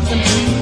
hearts you dreams.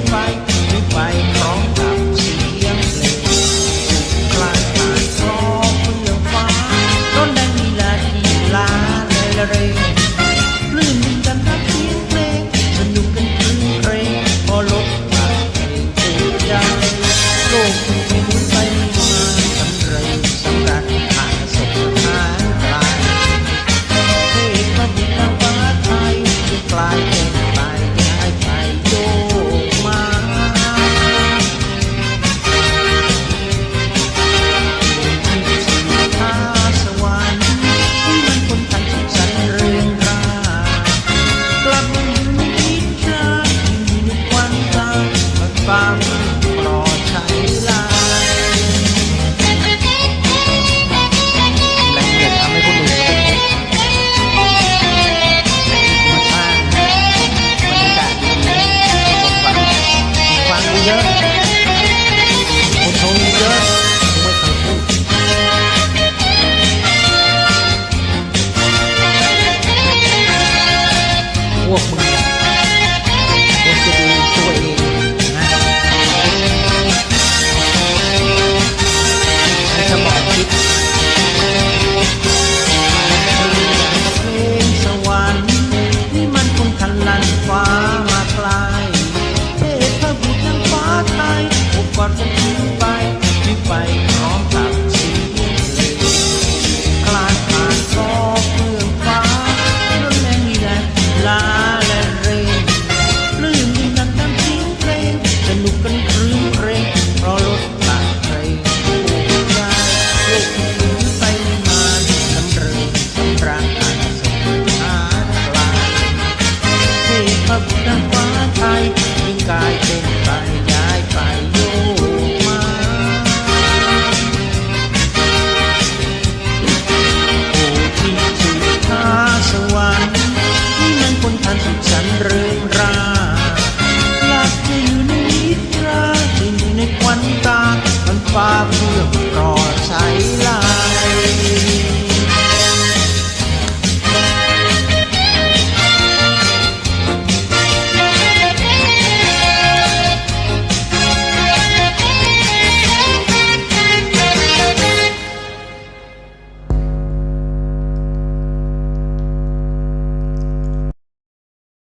พว ฉันเริงราหลับจะอยู่ในนิทราจะอยู่ในควันตามันฟ้า